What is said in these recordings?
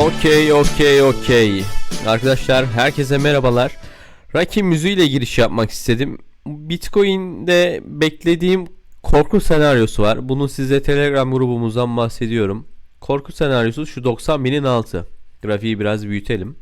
Okey okey okey. Arkadaşlar herkese merhabalar. Rocky müziğiyle giriş yapmak istedim. Bitcoin'de beklediğim korku senaryosu var. Bunu size Telegram grubumuzdan bahsediyorum. Korku senaryosu şu 90 binin altı. Grafiği biraz büyütelim.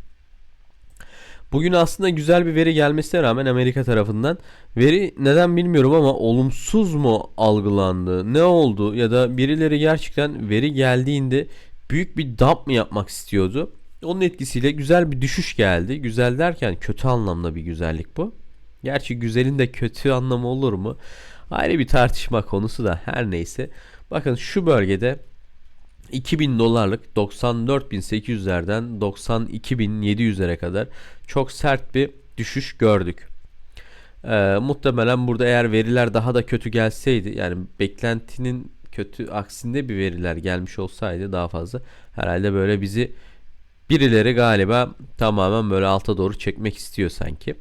Bugün aslında güzel bir veri gelmesine rağmen Amerika tarafından veri neden bilmiyorum ama olumsuz mu algılandı? Ne oldu? Ya da birileri gerçekten veri geldiğinde büyük bir dump mı yapmak istiyordu? Onun etkisiyle güzel bir düşüş geldi. Güzel derken kötü anlamda bir güzellik bu. Gerçi güzelin de kötü anlamı olur mu? Ayrı bir tartışma konusu da her neyse. Bakın şu bölgede 2000 dolarlık 94.800'lerden 92.700'lere kadar çok sert bir düşüş gördük. Ee, muhtemelen burada eğer veriler daha da kötü gelseydi yani beklentinin kötü aksinde bir veriler gelmiş olsaydı daha fazla herhalde böyle bizi birileri galiba tamamen böyle alta doğru çekmek istiyor sanki.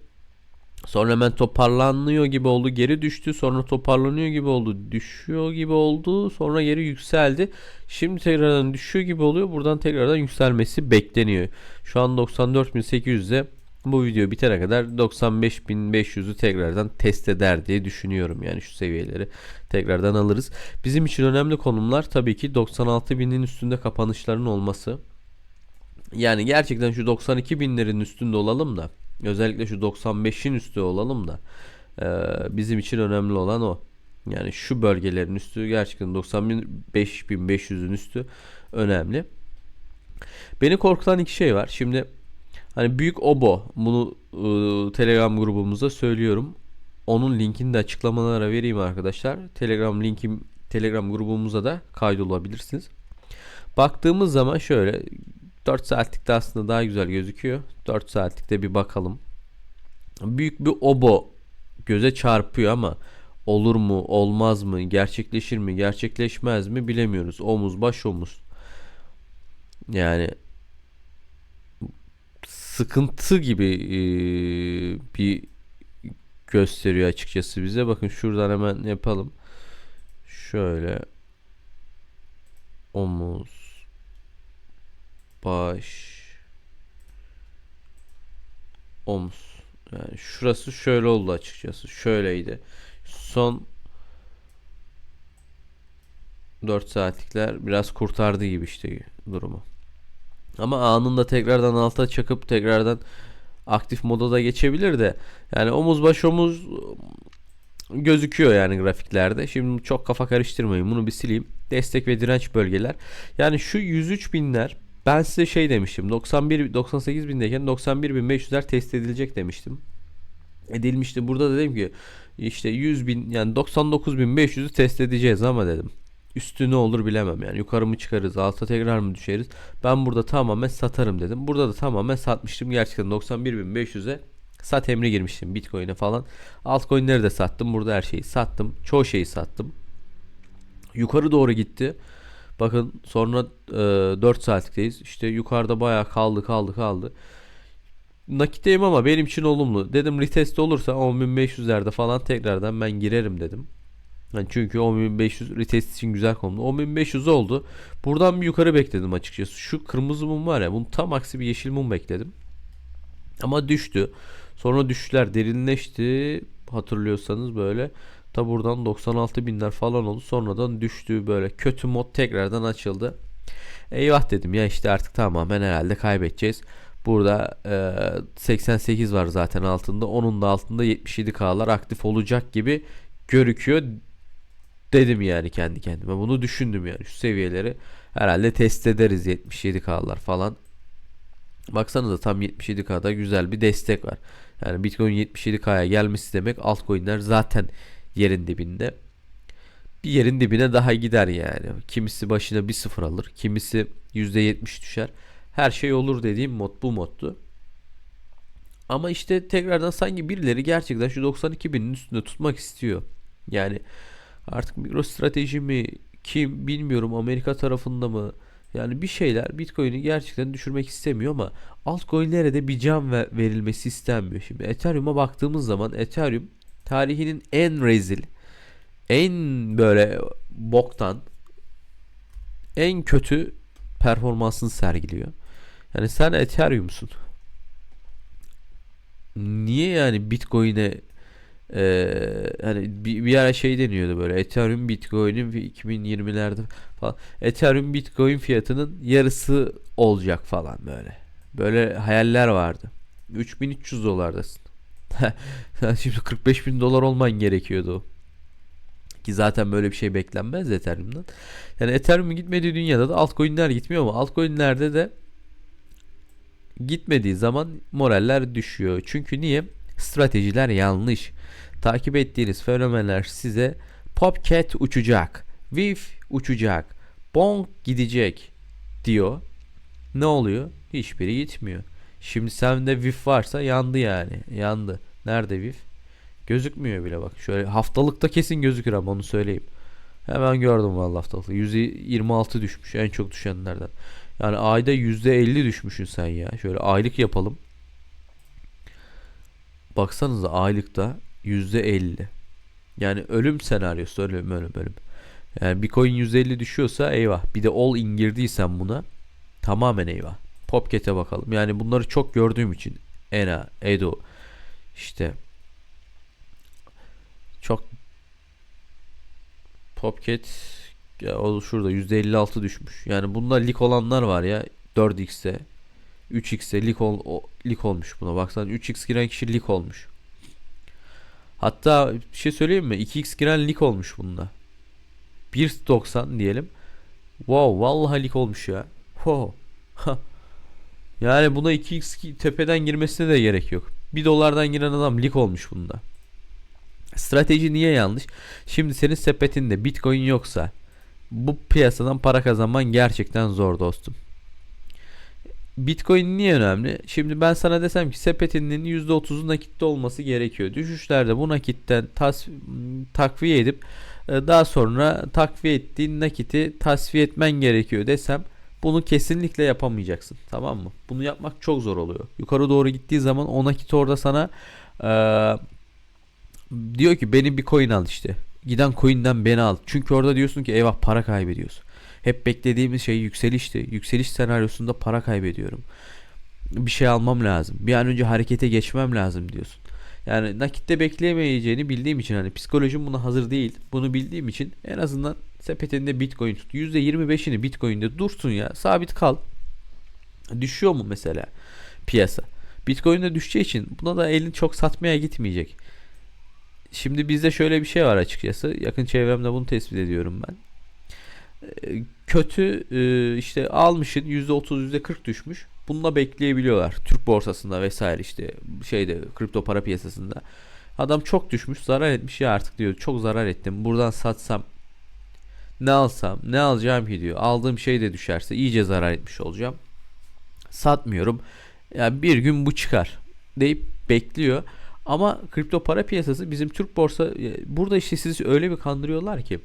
Sonra hemen toparlanıyor gibi oldu. Geri düştü. Sonra toparlanıyor gibi oldu. Düşüyor gibi oldu. Sonra geri yükseldi. Şimdi tekrardan düşüyor gibi oluyor. Buradan tekrardan yükselmesi bekleniyor. Şu an 94.800'de bu video bitene kadar 95.500'ü tekrardan test eder diye düşünüyorum. Yani şu seviyeleri tekrardan alırız. Bizim için önemli konumlar tabii ki 96.000'in üstünde kapanışların olması. Yani gerçekten şu 92 binlerin üstünde olalım da özellikle şu 95'in üstü olalım da e, bizim için önemli olan o. Yani şu bölgelerin üstü gerçekten 95.500'ün üstü önemli. Beni korkutan iki şey var. Şimdi hani büyük obo bunu e, Telegram grubumuzda söylüyorum. Onun linkini de açıklamalara vereyim arkadaşlar. Telegram linkim Telegram grubumuza da kaydolabilirsiniz. Baktığımız zaman şöyle 4 saatlikte aslında daha güzel gözüküyor. 4 saatlikte bir bakalım. Büyük bir obo göze çarpıyor ama olur mu olmaz mı gerçekleşir mi gerçekleşmez mi bilemiyoruz. Omuz baş omuz. Yani sıkıntı gibi e, bir gösteriyor açıkçası bize. Bakın şuradan hemen yapalım. Şöyle omuz baş omuz yani şurası şöyle oldu açıkçası şöyleydi son 4 saatlikler biraz kurtardı gibi işte durumu ama anında tekrardan alta çakıp tekrardan aktif moda da geçebilir de yani omuz baş omuz gözüküyor yani grafiklerde. Şimdi çok kafa karıştırmayın. Bunu bir sileyim. Destek ve direnç bölgeler. Yani şu 103 binler ben size şey demiştim. 91 98 bindeyken 91 bin 500'ler test edilecek demiştim. Edilmişti. Burada da dedim ki işte 100 bin yani 99 bin 500'ü test edeceğiz ama dedim. Üstü ne olur bilemem yani. Yukarı mı çıkarız, alta tekrar mı düşeriz? Ben burada tamamen satarım dedim. Burada da tamamen satmıştım. Gerçekten 91.500'e sat emri girmiştim Bitcoin'e falan. Altcoin'leri de sattım. Burada her şeyi sattım. Çoğu şeyi sattım. Yukarı doğru gitti. Bakın sonra e, 4 saatlikteyiz. İşte yukarıda bayağı kaldı kaldı kaldı. Nakitteyim ama benim için olumlu. Dedim retest olursa 10.500'lerde falan tekrardan ben girerim dedim. Yani çünkü 10.500 retest için güzel konumda. 10.500 oldu. Buradan bir yukarı bekledim açıkçası. Şu kırmızı mum var ya bunun tam aksi bir yeşil mum bekledim. Ama düştü. Sonra düşüşler derinleşti. Hatırlıyorsanız böyle. Ta buradan 96 binler falan oldu. Sonradan düştü böyle. Kötü mod tekrardan açıldı. Eyvah dedim ya işte artık tamamen herhalde kaybedeceğiz. Burada e, 88 var zaten altında. Onun da altında 77K'lar aktif olacak gibi görüküyor dedim yani kendi kendime. Bunu düşündüm yani şu seviyeleri herhalde test ederiz 77K'lar falan. Baksanıza tam 77K'da güzel bir destek var. Yani Bitcoin 77K'ya gelmesi demek altcoin'ler zaten yerin dibinde. Bir yerin dibine daha gider yani. Kimisi başına bir sıfır alır. Kimisi %70 düşer. Her şey olur dediğim mod bu moddu. Ama işte tekrardan sanki birileri gerçekten şu 92 binin üstünde tutmak istiyor. Yani artık mikro strateji mi kim bilmiyorum Amerika tarafında mı yani bir şeyler Bitcoin'i gerçekten düşürmek istemiyor ama altcoin'lere de bir can verilmesi istenmiyor. Şimdi Ethereum'a baktığımız zaman Ethereum tarihinin en rezil, en böyle boktan, en kötü performansını sergiliyor. Yani sen Ethereum'sun. Niye yani Bitcoin'e eee hani bir, bir ara şey deniyordu böyle Ethereum Bitcoin'in fi- 2020'lerde falan Ethereum Bitcoin fiyatının yarısı olacak falan böyle. Böyle hayaller vardı. 3300 dolardasın. Şimdi 45 bin dolar olman gerekiyordu. Ki zaten böyle bir şey beklenmez Ethereum'dan. Yani Ethereum'un gitmediği dünyada da altcoin'ler gitmiyor ama altcoin'lerde de gitmediği zaman moraller düşüyor. Çünkü niye? Stratejiler yanlış. Takip ettiğiniz fenomenler size Popcat uçacak, Wif uçacak, Bonk gidecek diyor. Ne oluyor? Hiçbiri gitmiyor. Şimdi sende Wif varsa yandı yani. Yandı. Nerede Wif? Gözükmüyor bile bak. Şöyle haftalıkta kesin gözükür ama onu söyleyeyim. Hemen gördüm vallahi haftalıkta. %26 düşmüş en çok düşenlerden. Yani ayda %50 düşmüşsün sen ya. Şöyle aylık yapalım. Baksanıza aylıkta %50. Yani ölüm senaryosu ölüm ölüm ölüm. Yani bir coin %50 düşüyorsa eyvah. Bir de all in girdiysen buna tamamen eyvah. Popket'e bakalım. Yani bunları çok gördüğüm için Ena, Edo işte çok Popket ya o şurada %56 düşmüş. Yani bunda lik olanlar var ya 4x'te 3x'te lik, ol, o, lik olmuş buna. Baksana 3x giren kişi lik olmuş. Hatta bir şey söyleyeyim mi? 2x giren lik olmuş bunda. 1.90 diyelim. Wow vallahi lik olmuş ya. Wow. Yani buna 2x ki- tepeden girmesine de gerek yok. 1 dolardan giren adam lik olmuş bunda. Strateji niye yanlış? Şimdi senin sepetinde Bitcoin yoksa bu piyasadan para kazanman gerçekten zor dostum. Bitcoin niye önemli? Şimdi ben sana desem ki sepetinin %30'u nakitte olması gerekiyor. Düşüşlerde bu nakitten tas takviye edip e, daha sonra takviye ettiğin nakiti tasfiye etmen gerekiyor desem bunu kesinlikle yapamayacaksın. Tamam mı? Bunu yapmak çok zor oluyor. Yukarı doğru gittiği zaman o nakit orada sana e, diyor ki beni bir coin al işte. Giden coin'den beni al. Çünkü orada diyorsun ki eyvah para kaybediyorsun. Hep beklediğimiz şey yükselişti. Yükseliş senaryosunda para kaybediyorum. Bir şey almam lazım. Bir an önce harekete geçmem lazım diyorsun. Yani nakitte bekleyemeyeceğini bildiğim için hani psikolojim buna hazır değil. Bunu bildiğim için en azından sepetinde Bitcoin tut. %25'ini Bitcoin'de dursun ya. Sabit kal. Düşüyor mu mesela piyasa? Bitcoin'de düşeceği için buna da elini çok satmaya gitmeyecek. Şimdi bizde şöyle bir şey var açıkçası. Yakın çevremde bunu tespit ediyorum ben. Ee, Kötü e, işte almışın %30 %40 düşmüş. Bununla bekleyebiliyorlar. Türk borsasında vesaire işte şeyde kripto para piyasasında. Adam çok düşmüş zarar etmiş ya artık diyor çok zarar ettim. Buradan satsam ne alsam ne alacağım ki diyor. Aldığım şey de düşerse iyice zarar etmiş olacağım. Satmıyorum. Yani bir gün bu çıkar deyip bekliyor. Ama kripto para piyasası bizim Türk borsa e, burada işte sizi öyle bir kandırıyorlar ki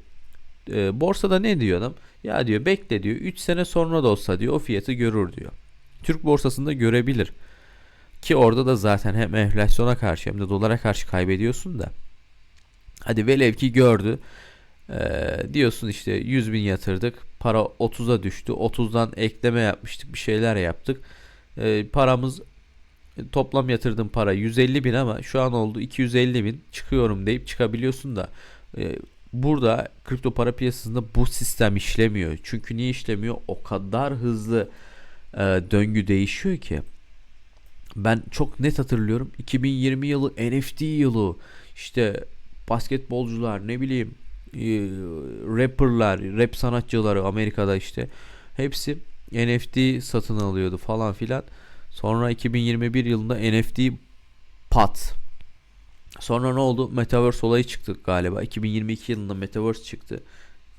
e, borsada ne diyor adam? Ya diyor bekle diyor 3 sene sonra da olsa diyor o fiyatı görür diyor. Türk borsasında görebilir. Ki orada da zaten hem enflasyona karşı hem de dolara karşı kaybediyorsun da. Hadi velev ki gördü. Ee, diyorsun işte 100 bin yatırdık. Para 30'a düştü. 30'dan ekleme yapmıştık. Bir şeyler yaptık. Ee, paramız toplam yatırdığım para 150 bin ama şu an oldu 250 bin çıkıyorum deyip çıkabiliyorsun da e, burada kripto para piyasasında bu sistem işlemiyor. Çünkü niye işlemiyor? O kadar hızlı e, döngü değişiyor ki. Ben çok net hatırlıyorum. 2020 yılı NFT yılı. İşte basketbolcular ne bileyim e, rapperlar, rap sanatçıları Amerika'da işte hepsi NFT satın alıyordu falan filan. Sonra 2021 yılında NFT pat. Sonra ne oldu? Metaverse olayı çıktı galiba. 2022 yılında Metaverse çıktı.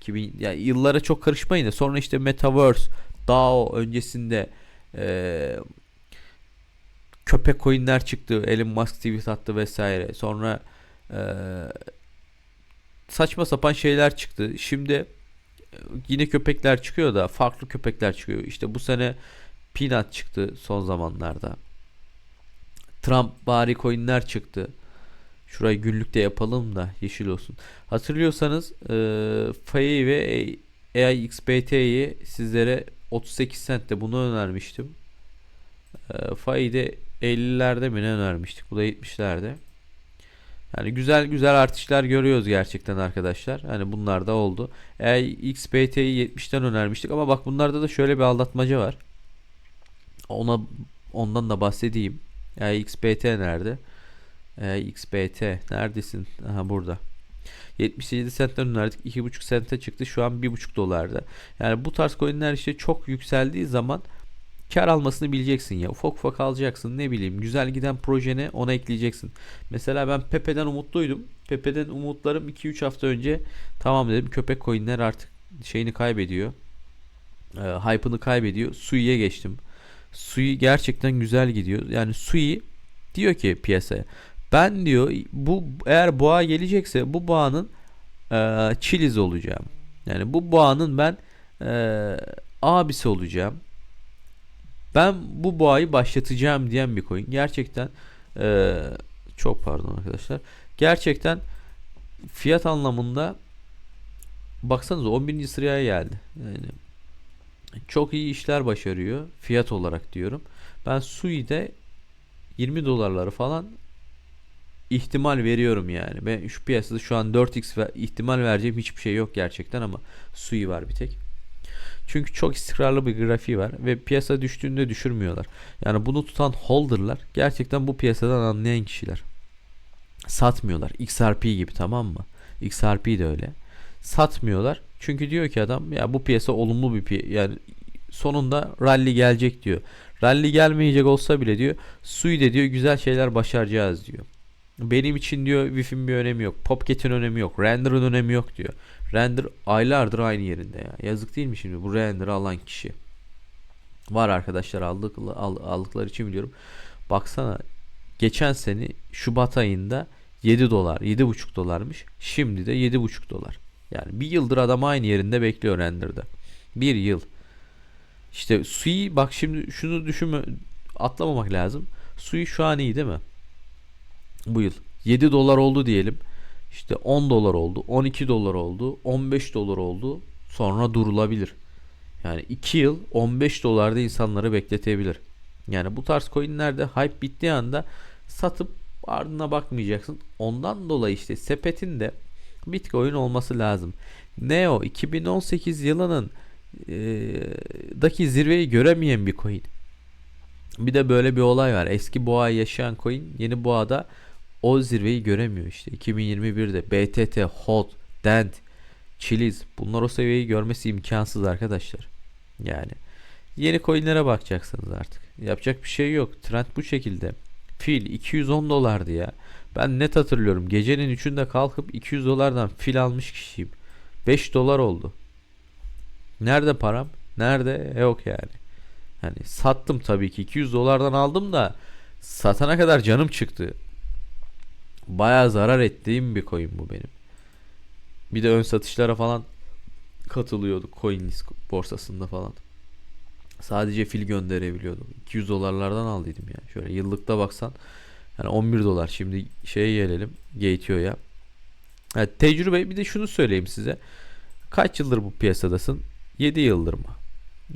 2000 yani yıllara çok karışmayın da sonra işte Metaverse, DAO öncesinde eee köpek coinler çıktı. Elon Musk tweet attı vesaire. Sonra eee, saçma sapan şeyler çıktı. Şimdi e, yine köpekler çıkıyor da farklı köpekler çıkıyor. İşte bu sene Peanut çıktı son zamanlarda. Trump bari coinler çıktı. Şurayı günlükte yapalım da yeşil olsun. Hatırlıyorsanız e, FAI ve AIXBT'yi sizlere 38 centte bunu önermiştim. E, faide 50'lerde mi ne önermiştik? Bu da 70'lerde. Yani güzel güzel artışlar görüyoruz gerçekten arkadaşlar. Hani bunlar da oldu. XPT'yi 70'ten önermiştik ama bak bunlarda da şöyle bir aldatmaca var. Ona ondan da bahsedeyim. XPT nerede? E, XPT neredesin? Aha burada. 77 sentten önerdik. 2,5 sente çıktı. Şu an 1,5 dolarda. Yani bu tarz coinler işte çok yükseldiği zaman kar almasını bileceksin ya. Ufak ufak alacaksın. Ne bileyim güzel giden projene ona ekleyeceksin. Mesela ben Pepe'den umutluydum. Pepe'den umutlarım 2-3 hafta önce tamam dedim köpek coinler artık şeyini kaybediyor. E, hype'ını kaybediyor. Sui'ye geçtim. Sui gerçekten güzel gidiyor. Yani Sui diyor ki piyasaya ben diyor bu eğer boğa gelecekse bu boğanın e, çiliz olacağım. Yani bu boğanın ben e, abisi olacağım. Ben bu boğayı başlatacağım diyen bir coin. Gerçekten e, çok pardon arkadaşlar. Gerçekten fiyat anlamında baksanıza 11. sıraya geldi. Yani çok iyi işler başarıyor fiyat olarak diyorum. Ben Sui'de 20 dolarları falan ihtimal veriyorum yani. Ben şu piyasada şu an 4x ve ihtimal vereceğim hiçbir şey yok gerçekten ama Sui var bir tek. Çünkü çok istikrarlı bir grafiği var ve piyasa düştüğünde düşürmüyorlar. Yani bunu tutan holderlar gerçekten bu piyasadan anlayan kişiler. Satmıyorlar. XRP gibi tamam mı? XRP de öyle. Satmıyorlar. Çünkü diyor ki adam ya bu piyasa olumlu bir piyasa. Yani sonunda rally gelecek diyor. Rally gelmeyecek olsa bile diyor Sui de diyor güzel şeyler başaracağız diyor. Benim için diyor Wi-Fi'nin bir önemi yok. Popket'in önemi yok. Render'ın önemi yok diyor. Render aylardır aynı yerinde ya. Yazık değil mi şimdi bu render'ı alan kişi? Var arkadaşlar aldık, aldıkları için biliyorum. Baksana geçen sene Şubat ayında 7 dolar 7,5 dolarmış. Şimdi de 7,5 dolar. Yani bir yıldır adam aynı yerinde bekliyor render'da. Bir yıl. İşte Sui bak şimdi şunu düşünme atlamamak lazım. Sui şu an iyi değil mi? Bu yıl 7 dolar oldu diyelim. İşte 10 dolar oldu, 12 dolar oldu, 15 dolar oldu. Sonra durulabilir. Yani 2 yıl 15 dolarda insanları bekletebilir. Yani bu tarz coinlerde hype bittiği anda satıp ardına bakmayacaksın. Ondan dolayı işte sepetinde Bitcoin olması lazım. Neo 2018 yılının e, daki zirveyi göremeyen bir coin. Bir de böyle bir olay var. Eski boğa yaşayan coin yeni boğada o zirveyi göremiyor işte. 2021'de BTT, HOT, DENT, Chiliz bunlar o seviyeyi görmesi imkansız arkadaşlar. Yani yeni coinlere bakacaksınız artık. Yapacak bir şey yok. Trend bu şekilde. Fil 210 dolardı ya. Ben net hatırlıyorum. Gecenin 3'ünde kalkıp 200 dolardan fil almış kişiyim. 5 dolar oldu. Nerede param? Nerede? Yok yani. Hani sattım tabii ki 200 dolardan aldım da satana kadar canım çıktı. Bayağı zarar ettiğim bir coin bu benim. Bir de ön satışlara falan katılıyorduk CoinList borsasında falan. Sadece fil gönderebiliyordum. 200 dolarlardan aldıydım yani. Şöyle yıllıkta baksan yani 11 dolar. Şimdi şeye gelelim. Gateo'ya. Evet, tecrübe bir de şunu söyleyeyim size. Kaç yıldır bu piyasadasın? 7 yıldır mı?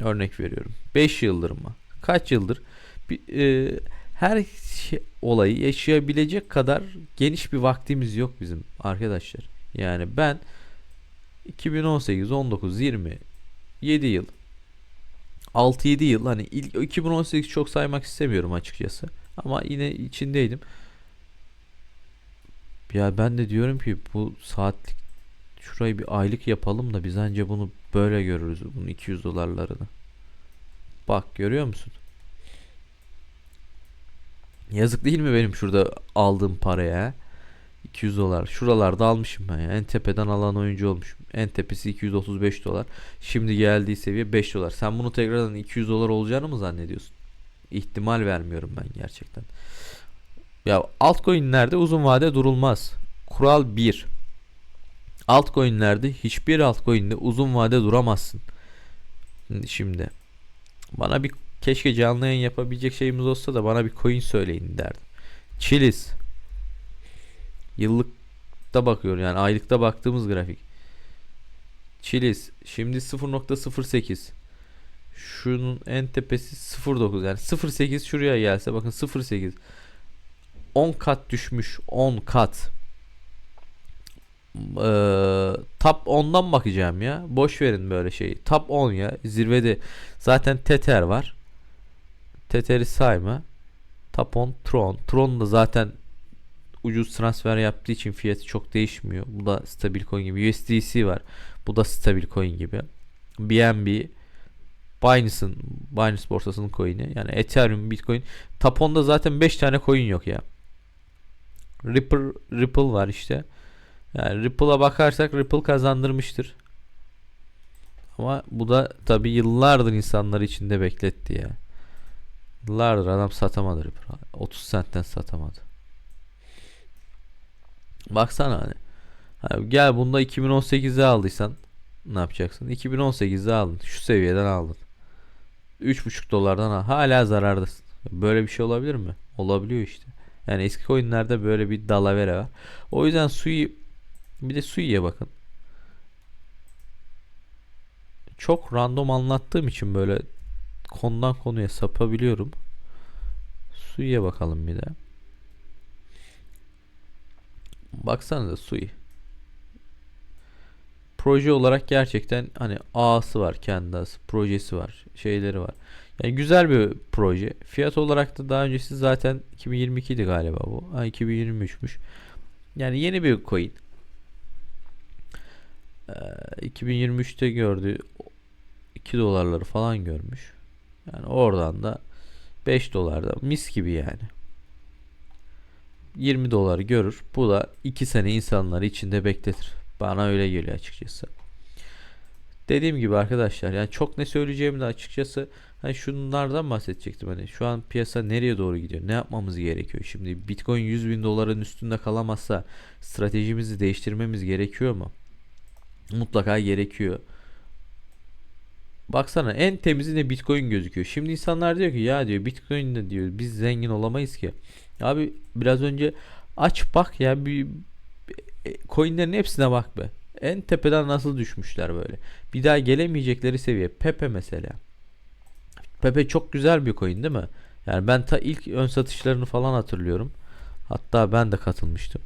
Örnek veriyorum. 5 yıldır mı? Kaç yıldır? Bir, e, her şey, olayı yaşayabilecek kadar geniş bir vaktimiz yok bizim arkadaşlar. Yani ben 2018, 19, 20, 7 yıl 6-7 yıl hani 2018 çok saymak istemiyorum açıkçası. Ama yine içindeydim. Ya ben de diyorum ki bu saatlik şurayı bir aylık yapalım da biz anca bunu böyle görürüz. Bunun 200 dolarlarını. Bak görüyor musun? Yazık değil mi benim şurada aldığım paraya? 200 dolar. Şuralarda almışım ben ya. En tepeden alan oyuncu olmuşum. En tepesi 235 dolar. Şimdi geldiği seviye 5 dolar. Sen bunu tekrardan 200 dolar olacağını mı zannediyorsun? İhtimal vermiyorum ben gerçekten. Ya altcoin'lerde uzun vade durulmaz. Kural 1. Altcoin'lerde hiçbir altcoin'de uzun vade duramazsın. Şimdi bana bir Keşke canlı yayın yapabilecek şeyimiz olsa da bana bir coin söyleyin derdim. Chiliz. Yıllıkta bakıyorum yani aylıkta baktığımız grafik. Chiliz şimdi 0.08. Şunun en tepesi 0.9 yani 0.8 şuraya gelse bakın 0.8 10 kat düşmüş 10 kat. Ee, top 10'dan bakacağım ya. Boş verin böyle şeyi. Top 10 ya. Zirvede zaten Tether var. Tether'i sayma. Top 10 Tron. Tron da zaten ucuz transfer yaptığı için fiyatı çok değişmiyor. Bu da stabil coin gibi. USDC var. Bu da stabil coin gibi. BNB Binance'ın Binance borsasının coin'i. Yani Ethereum, Bitcoin. Top 10'da zaten 5 tane coin yok ya. Ripple, Ripple var işte. Yani Ripple'a bakarsak Ripple kazandırmıştır. Ama bu da tabi yıllardır insanları içinde bekletti ya. Yıllardır adam satamadı Ripple. 30 centten satamadı. Baksana hani. hani gel bunda 2018'de aldıysan ne yapacaksın? 2018'de aldın. Şu seviyeden aldın. 3,5 dolardan al. Hala zarardasın. Böyle bir şey olabilir mi? Olabiliyor işte. Yani eski coinlerde böyle bir dalavere var. O yüzden suyu bir de Sui'ye bakın. Çok random anlattığım için böyle konudan konuya sapabiliyorum. Sui'ye bakalım bir de. Baksanıza Sui. Proje olarak gerçekten hani A'sı var kendi A'sı, projesi var, şeyleri var. Yani güzel bir proje. Fiyat olarak da daha öncesi zaten 2022 idi galiba bu. Ha 2023'müş. Yani yeni bir coin. 2023'te gördü 2 dolarları falan görmüş. Yani oradan da 5 dolarda mis gibi yani. 20 doları görür. Bu da 2 sene insanları içinde bekletir. Bana öyle geliyor açıkçası. Dediğim gibi arkadaşlar yani çok ne söyleyeceğimi de açıkçası hani şunlardan bahsedecektim hani şu an piyasa nereye doğru gidiyor ne yapmamız gerekiyor şimdi bitcoin 100 bin doların üstünde kalamazsa stratejimizi değiştirmemiz gerekiyor mu mutlaka gerekiyor. Baksana en temizi de Bitcoin gözüküyor. Şimdi insanlar diyor ki ya diyor Bitcoin de diyor biz zengin olamayız ki. Abi biraz önce aç bak ya bir e, coinlerin hepsine bak be. En tepeden nasıl düşmüşler böyle. Bir daha gelemeyecekleri seviye. Pepe mesela. Pepe çok güzel bir coin değil mi? Yani ben ta ilk ön satışlarını falan hatırlıyorum. Hatta ben de katılmıştım.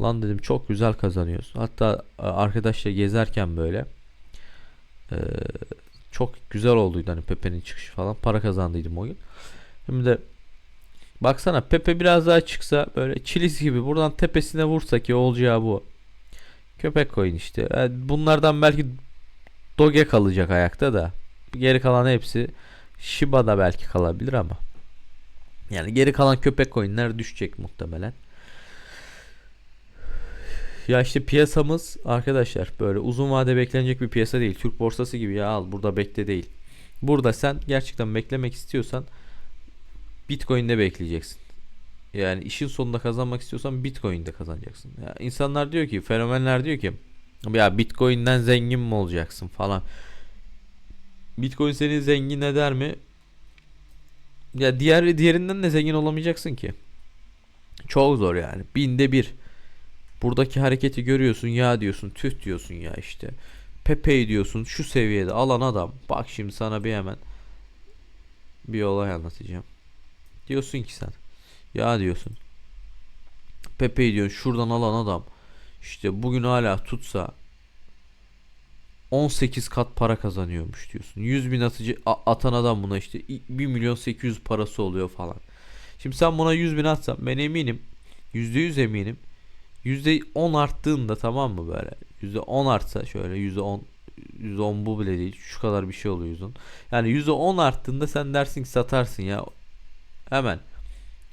Lan dedim çok güzel kazanıyoruz. Hatta e, arkadaşla gezerken böyle e, çok güzel olduydu hani Pepe'nin çıkışı falan. Para kazandıydım o gün. Şimdi de baksana Pepe biraz daha çıksa böyle çiliz gibi buradan tepesine vursa ki olacağı bu. Köpek koyun işte. Yani e, bunlardan belki Doge kalacak ayakta da. Geri kalan hepsi Shiba da belki kalabilir ama. Yani geri kalan köpek coinler düşecek muhtemelen. Ya işte piyasamız arkadaşlar böyle uzun vade beklenecek bir piyasa değil. Türk borsası gibi ya al burada bekle değil. Burada sen gerçekten beklemek istiyorsan Bitcoin'de bekleyeceksin. Yani işin sonunda kazanmak istiyorsan Bitcoin'de kazanacaksın. Ya insanlar diyor ki, fenomenler diyor ki ya Bitcoin'den zengin mi olacaksın falan. Bitcoin seni zengin eder mi? Ya diğer diğerinden de zengin olamayacaksın ki. Çok zor yani. Binde bir. Buradaki hareketi görüyorsun ya diyorsun tüh diyorsun ya işte. Pepe diyorsun şu seviyede alan adam. Bak şimdi sana bir hemen bir olay anlatacağım. Diyorsun ki sen ya diyorsun. Pepe diyorsun şuradan alan adam. İşte bugün hala tutsa 18 kat para kazanıyormuş diyorsun. 100 bin atıcı atan adam buna işte 1 milyon 800 parası oluyor falan. Şimdi sen buna 100 bin atsan ben eminim %100 eminim %10 arttığında tamam mı böyle? %10 artsa şöyle %10 %10 bu bile değil. Şu kadar bir şey oluyor yüzün. Yani %10 arttığında sen dersin ki satarsın ya. Hemen.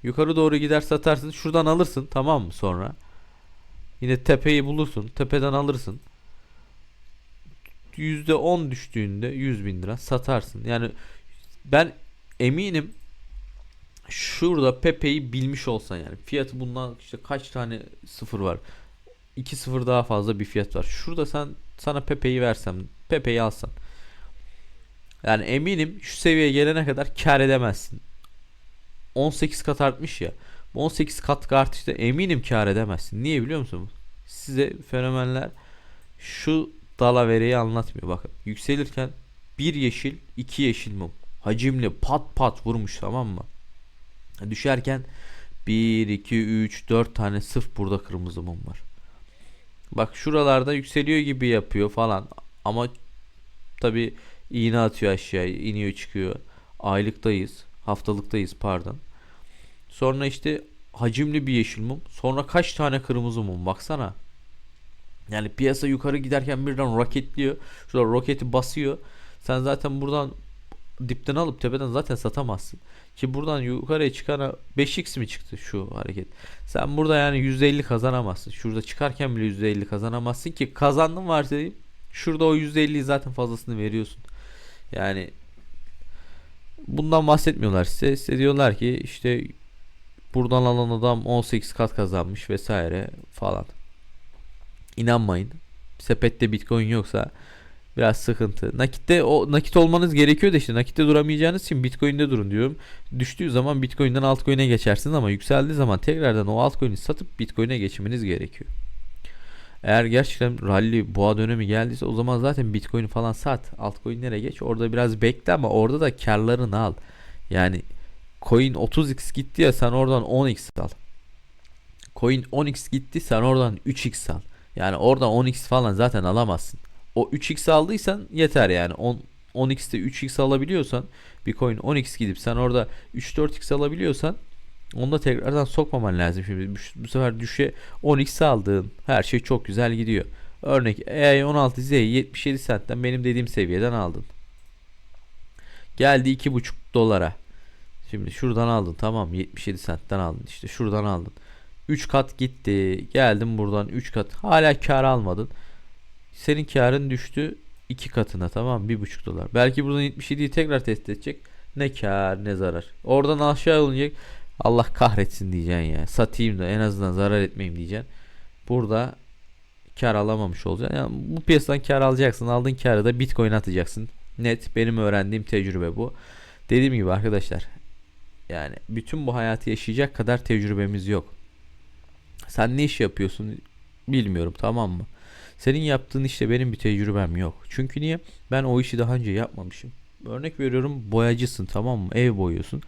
Yukarı doğru gider satarsın. Şuradan alırsın tamam mı sonra? Yine tepeyi bulursun. Tepeden alırsın. %10 düştüğünde 100 bin lira satarsın. Yani ben eminim şurada Pepe'yi bilmiş olsan yani fiyatı bundan işte kaç tane sıfır var. 2 sıfır daha fazla bir fiyat var. Şurada sen sana Pepe'yi versem, Pepe'yi alsan. Yani eminim şu seviyeye gelene kadar kar edemezsin. 18 kat artmış ya. Bu 18 kat artışta eminim kar edemezsin. Niye biliyor musun? Size fenomenler şu dalavereyi anlatmıyor. Bakın yükselirken Bir yeşil, iki yeşil mum. Hacimli pat pat vurmuş tamam mı? Düşerken 1, 2, 3, 4 tane sıf burada kırmızı mum var. Bak şuralarda yükseliyor gibi yapıyor falan. Ama tabi iğne atıyor aşağıya, iniyor çıkıyor. Aylıktayız, haftalıktayız pardon. Sonra işte hacimli bir yeşil mum. Sonra kaç tane kırmızı mum baksana. Yani piyasa yukarı giderken birden roketliyor. Şurada roketi basıyor. Sen zaten buradan dipten alıp tepeden zaten satamazsın. Ki buradan yukarıya çıkana 5x mi çıktı şu hareket. Sen burada yani %50 kazanamazsın. Şurada çıkarken bile %50 kazanamazsın ki kazandın varsa şurada o %50'yi zaten fazlasını veriyorsun. Yani bundan bahsetmiyorlar size. Size diyorlar ki işte buradan alan adam 18 kat kazanmış vesaire falan. İnanmayın. Sepette bitcoin yoksa biraz sıkıntı. Nakitte o nakit olmanız gerekiyor da işte nakitte duramayacağınız için bitcoin'de durun diyorum. Düştüğü zaman bitcoin'den altcoin'e geçersiniz ama yükseldiği zaman tekrardan o altcoin'i satıp bitcoin'e geçmeniz gerekiyor. Eğer gerçekten rally boğa dönemi geldiyse o zaman zaten bitcoin falan sat. Altcoin'lere geç. Orada biraz bekle ama orada da karlarını al. Yani coin 30x gitti ya sen oradan 10x al. Coin 10x gitti sen oradan 3x al. Yani oradan 10x falan zaten alamazsın. O 3x aldıysan yeter yani. 10 10x'te 3x alabiliyorsan bir coin 10x gidip sen orada 3-4x alabiliyorsan onu da tekrardan sokmaman lazım şimdi. Bu sefer düşe 10x aldığın her şey çok güzel gidiyor. Örnek EA16Z'yi 77 centten benim dediğim seviyeden aldın. Geldi 2,5 dolara. Şimdi şuradan aldın tamam 77 centten aldın işte şuradan aldın. 3 kat gitti. Geldim buradan 3 kat. Hala kar almadın. Senin karın düştü 2 katına tamam 1,5 dolar. Belki buradan 77'yi tekrar test edecek. Ne kar ne zarar. Oradan aşağı olacak. Allah kahretsin diyeceksin ya. Satayım da en azından zarar etmeyeyim diyeceksin. Burada kar alamamış olacaksın. Yani bu piyasadan kar alacaksın. Aldığın karı da Bitcoin atacaksın. Net benim öğrendiğim tecrübe bu. Dediğim gibi arkadaşlar yani bütün bu hayatı yaşayacak kadar tecrübemiz yok. Sen ne iş yapıyorsun bilmiyorum tamam mı? Senin yaptığın işte benim bir tecrübem yok. Çünkü niye? Ben o işi daha önce yapmamışım. Örnek veriyorum boyacısın tamam mı? Ev boyuyorsun.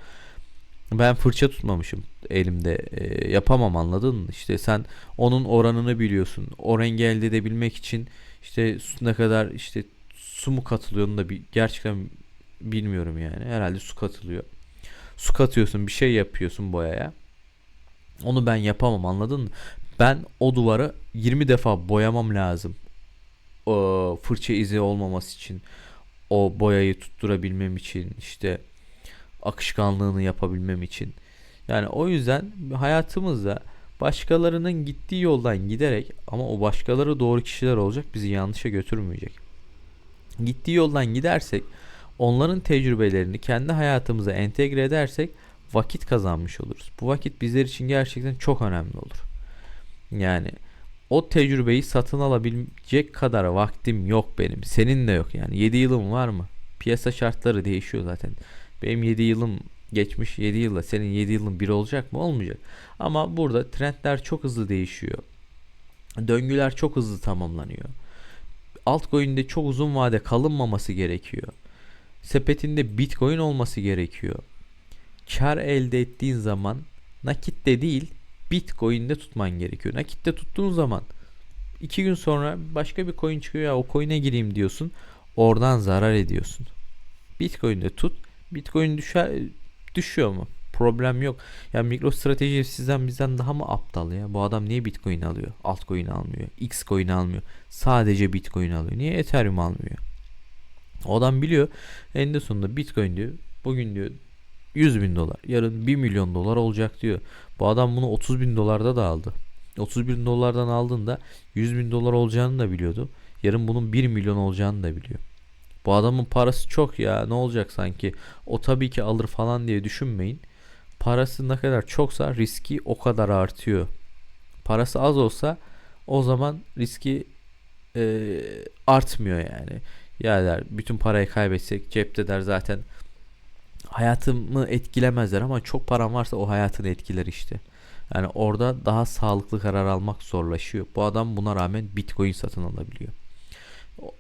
Ben fırça tutmamışım elimde. E, yapamam anladın mı? İşte sen onun oranını biliyorsun. O rengi elde edebilmek için işte ne kadar işte su mu katılıyor onu da bir, gerçekten bilmiyorum yani. Herhalde su katılıyor. Su katıyorsun bir şey yapıyorsun boyaya. Onu ben yapamam anladın mı? Ben o duvarı 20 defa boyamam lazım. O fırça izi olmaması için. O boyayı tutturabilmem için işte akışkanlığını yapabilmem için. Yani o yüzden hayatımızda başkalarının gittiği yoldan giderek ama o başkaları doğru kişiler olacak bizi yanlışa götürmeyecek. Gittiği yoldan gidersek onların tecrübelerini kendi hayatımıza entegre edersek vakit kazanmış oluruz. Bu vakit bizler için gerçekten çok önemli olur. Yani o tecrübeyi satın alabilecek kadar vaktim yok benim. Senin de yok yani. 7 yılım var mı? Piyasa şartları değişiyor zaten. Benim 7 yılım geçmiş 7 yılla senin 7 yılın bir olacak mı? Olmayacak. Ama burada trendler çok hızlı değişiyor. Döngüler çok hızlı tamamlanıyor. Altcoin'de çok uzun vade kalınmaması gerekiyor. Sepetinde Bitcoin olması gerekiyor. Kar elde ettiğin zaman nakitte değil Bitcoin'de tutman gerekiyor. Nakitte tuttuğun zaman iki gün sonra başka bir coin çıkıyor ya o coin'e gireyim diyorsun. Oradan zarar ediyorsun. Bitcoin'de tut. Bitcoin düşer, düşüyor mu? Problem yok. Ya MicroStrateji sizden bizden daha mı aptal ya? Bu adam niye Bitcoin alıyor? Altcoin almıyor. X coin almıyor. Sadece Bitcoin alıyor. Niye Ethereum almıyor? O adam biliyor. En de sonunda Bitcoin diyor. Bugün diyor 100 bin dolar. Yarın 1 milyon dolar olacak diyor. Bu adam bunu 30 bin dolarda da aldı. 30 bin dolardan aldığında 100 bin dolar olacağını da biliyordu. Yarın bunun 1 milyon olacağını da biliyor. Bu adamın parası çok ya ne olacak sanki o tabii ki alır falan diye düşünmeyin. Parası ne kadar çoksa riski o kadar artıyor. Parası az olsa o zaman riski e, artmıyor yani. Ya der bütün parayı kaybetsek cepte der zaten hayatımı etkilemezler ama çok param varsa o hayatını etkiler işte. Yani orada daha sağlıklı karar almak zorlaşıyor. Bu adam buna rağmen Bitcoin satın alabiliyor.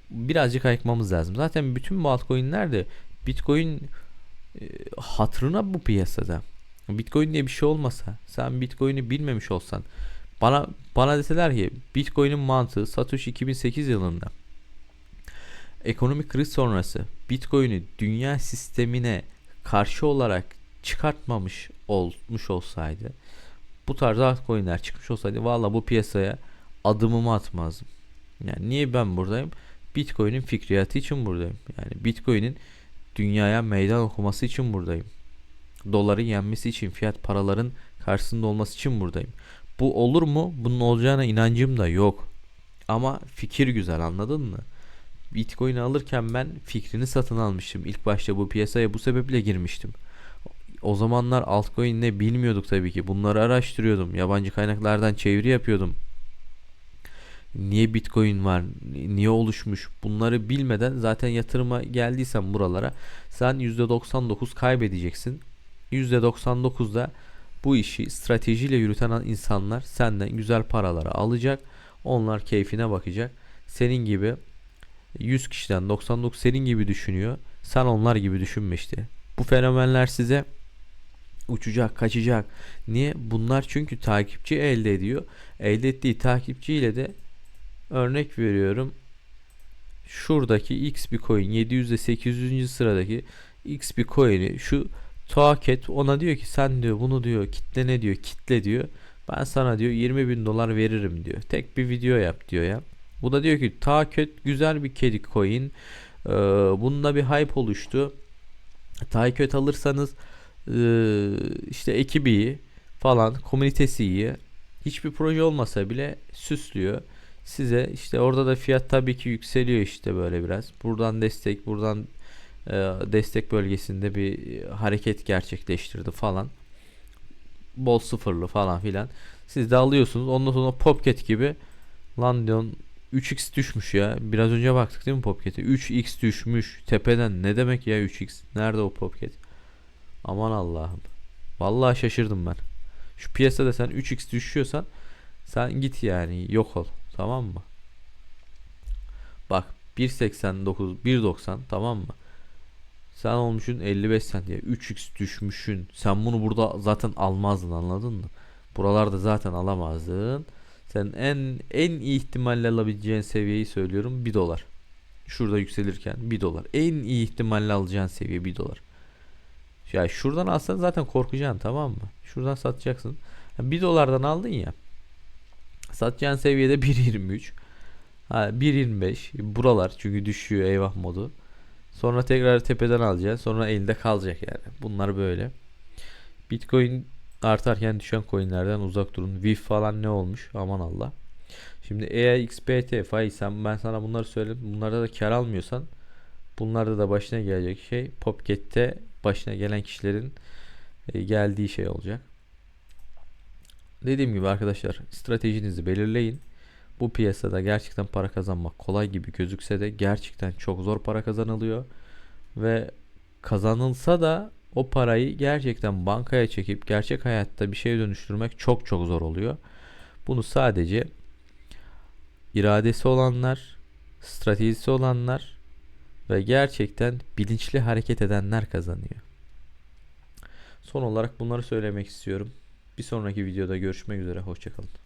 birazcık ayıkmamız lazım. Zaten bütün bu altcoin'ler de Bitcoin e, hatırına bu piyasada. Bitcoin diye bir şey olmasa, sen Bitcoin'i bilmemiş olsan, bana bana deseler ki Bitcoin'in mantığı Satoshi 2008 yılında ekonomik kriz sonrası Bitcoin'i dünya sistemine karşı olarak çıkartmamış olmuş olsaydı bu tarz altcoin'ler çıkmış olsaydı valla bu piyasaya adımımı atmazdım. Yani niye ben buradayım? Bitcoin'in fikriyatı için buradayım. Yani Bitcoin'in dünyaya meydan okuması için buradayım. Doların yenmesi için, fiyat paraların karşısında olması için buradayım. Bu olur mu? Bunun olacağına inancım da yok. Ama fikir güzel anladın mı? Bitcoin alırken ben fikrini satın almıştım. İlk başta bu piyasaya bu sebeple girmiştim. O zamanlar altcoin ne bilmiyorduk tabii ki. Bunları araştırıyordum. Yabancı kaynaklardan çeviri yapıyordum. Niye Bitcoin var? Niye oluşmuş? Bunları bilmeden zaten yatırıma geldiysen buralara sen %99 kaybedeceksin. %99'da bu işi stratejiyle yürüten insanlar senden güzel paraları alacak. Onlar keyfine bakacak. Senin gibi 100 kişiden 99 senin gibi düşünüyor. Sen onlar gibi düşünme işte. Bu fenomenler size uçacak, kaçacak. Niye? Bunlar çünkü takipçi elde ediyor. Elde ettiği takipçiyle de örnek veriyorum. Şuradaki X bir coin 700'de 800. sıradaki X bir coin'i şu Toaket ona diyor ki sen diyor bunu diyor kitle ne diyor kitle diyor. Ben sana diyor 20 bin dolar veririm diyor. Tek bir video yap diyor ya. Bu da diyor ki Taket güzel bir kedi coin. Ee, bunda bir hype oluştu. Taket alırsanız ee, işte ekibi falan komünitesi iyi. Hiçbir proje olmasa bile süslüyor. Size işte orada da fiyat tabii ki yükseliyor işte böyle biraz. Buradan destek, buradan e, destek bölgesinde bir hareket gerçekleştirdi falan. Bol sıfırlı falan filan. Siz de alıyorsunuz. Ondan sonra Popcat gibi lan diyorsun 3x düşmüş ya. Biraz önce baktık değil mi Popcat'e? 3x düşmüş. Tepeden ne demek ya 3x? Nerede o Popcat? Aman Allah'ım. Vallahi şaşırdım ben. Şu piyasada sen 3x düşüyorsan sen git yani yok ol. Tamam mı? Bak 1.89 1.90 tamam mı? Sen olmuşsun 55 cent diye 3x düşmüşün. Sen bunu burada zaten almazdın anladın mı? Buralarda zaten alamazdın. Sen en en iyi ihtimalle alabileceğin seviyeyi söylüyorum 1 dolar. Şurada yükselirken 1 dolar. En iyi ihtimalle alacağın seviye 1 dolar. Ya şuradan alsan zaten korkacaksın tamam mı? Şuradan satacaksın. 1 dolardan aldın ya. Satacağın seviyede 1.23. Ha 1.25 buralar çünkü düşüyor eyvah modu. Sonra tekrar tepeden alacaksın. Sonra elinde kalacak yani. Bunlar böyle. Bitcoin artarken düşen coinlerden uzak durun. VIF falan ne olmuş? Aman Allah. Şimdi EXPT, FAI sen ben sana bunları söyledim. Bunlarda da kar almıyorsan bunlarda da başına gelecek şey Popcat'te başına gelen kişilerin e, geldiği şey olacak. Dediğim gibi arkadaşlar stratejinizi belirleyin. Bu piyasada gerçekten para kazanmak kolay gibi gözükse de gerçekten çok zor para kazanılıyor. Ve kazanılsa da o parayı gerçekten bankaya çekip gerçek hayatta bir şeye dönüştürmek çok çok zor oluyor. Bunu sadece iradesi olanlar, stratejisi olanlar ve gerçekten bilinçli hareket edenler kazanıyor. Son olarak bunları söylemek istiyorum. Bir sonraki videoda görüşmek üzere. Hoşçakalın.